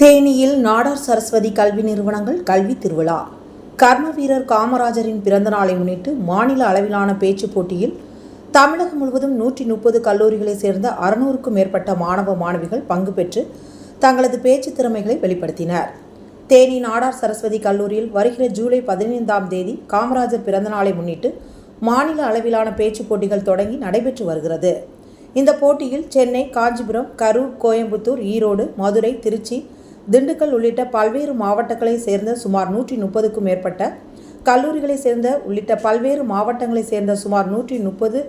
தேனியில் நாடார் சரஸ்வதி கல்வி நிறுவனங்கள் கல்வி திருவிழா. கர்ம வீரர் காமராஜரின் பிறந்த நாளை முன்னிட்டு மாநில அளவிலான பேச்சுப் போட்டியில் தமிழகம் முழுவதும் நூற்றி முப்பது கல்லூரிகளைச் சேர்ந்த அறுநூறுக்கும் மேற்பட்ட மாணவ மாணவிகள் பங்கு பெற்று தங்களது பேச்சு திறமைகளை வெளிப்படுத்தினர். தேனி நாடார் சரஸ்வதி கல்லூரியில் வருகிற ஜூலை பதினைந்தாம் தேதி காமராஜர் பிறந்த நாளை முன்னிட்டு மாநில அளவிலான பேச்சுப் போட்டிகள் தொடங்கி நடைபெற்று வருகிறது. இந்த போட்டியில் சென்னை காஞ்சிபுரம் கரூர் கோயம்புத்தூர் ஈரோடு மதுரை திருச்சி திண்டுக்கல் உள்ளிட்ட பல்வேறு மாவட்டங்களைச் சேர்ந்த சுமார் நூற்றி முப்பதுக்கும் மேற்பட்ட கல்லூரிகளைச் சேர்ந்த உள்ளிட்ட பல்வேறு மாவட்டங்களைச் சேர்ந்த சுமார் நூற்றி முப்பது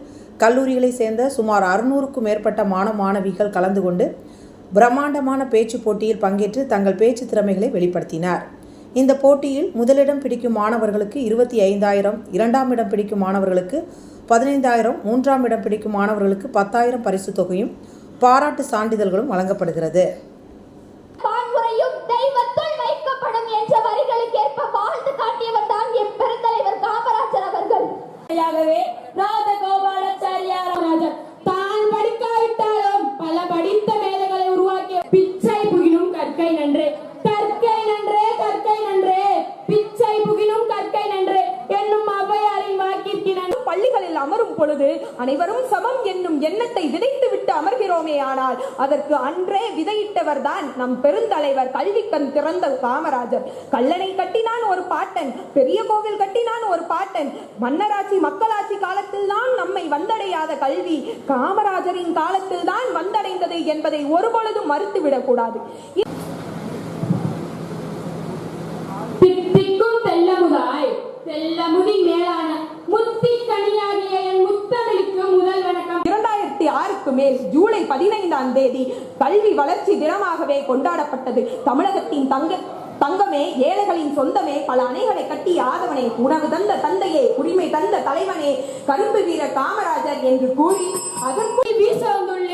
கல்லூரிகளைச் சேர்ந்த சுமார் அறுநூறுக்கும் மேற்பட்ட மாணவ மாணவிகள் கலந்து கொண்டு பிரம்மாண்டமான பேச்சு போட்டியில் பங்கேற்று தங்கள் பேச்சு திறமைகளை வெளிப்படுத்தினார். இந்த போட்டியில் முதலிடம் பிடிக்கும் மாணவர்களுக்கு இருபத்தி ஐந்தாயிரம் இரண்டாம் இடம் பிடிக்கும் மாணவர்களுக்கு பதினைந்தாயிரம் மூன்றாம் இடம் பிடிக்கும் மாணவர்களுக்கு பத்தாயிரம் பரிசு தொகையும் பாராட்டு சான்றிதழ்களும் வழங்கப்படுகிறது. Now the பள்ளிகளில் அமரும் பொழுது அனைவரும் சமம் என்னும் எண்ணத்தை விதைத்து விட்டு அமர்கிறோமே ஆனால் அதற்கு அன்றே விதையிட்டவர் தான் நம் பெருந்தலைவர் கல்விக்கண் திறந்த காமராஜர். கல்லணை கட்டினான் ஒரு பாட்டன் பெரிய கோவில் கட்டினான் ஒரு பாட்டன் மன்னராட்சி மக்களாட்சி காலத்தில் தான் நம்மை வந்தடையாத கல்வி காமராஜரின் காலத்தில் தான் வந்தடைந்தது என்பதை ஒருபொழுதும் மறுத்துவிடக் கூடாது. தெல்லமுதாய் தெல்லமுதி இரண்டாயிரத்தி மேல் ஜூலை பதினைந்தாம் தேதி கல்வி வளர்ச்சி தினமாகவே கொண்டாடப்பட்டது. தமிழகத்தின் தங்க தங்கமே ஏழைகளின் சொந்தமே பல அணைகளை கட்டி ஆதவனே உணவு தந்த தந்தையே உரிமை தந்த தலைவனே கரும்பு வீர காமராஜர் என்று கூறி அதற்கு வீச வந்துள்ள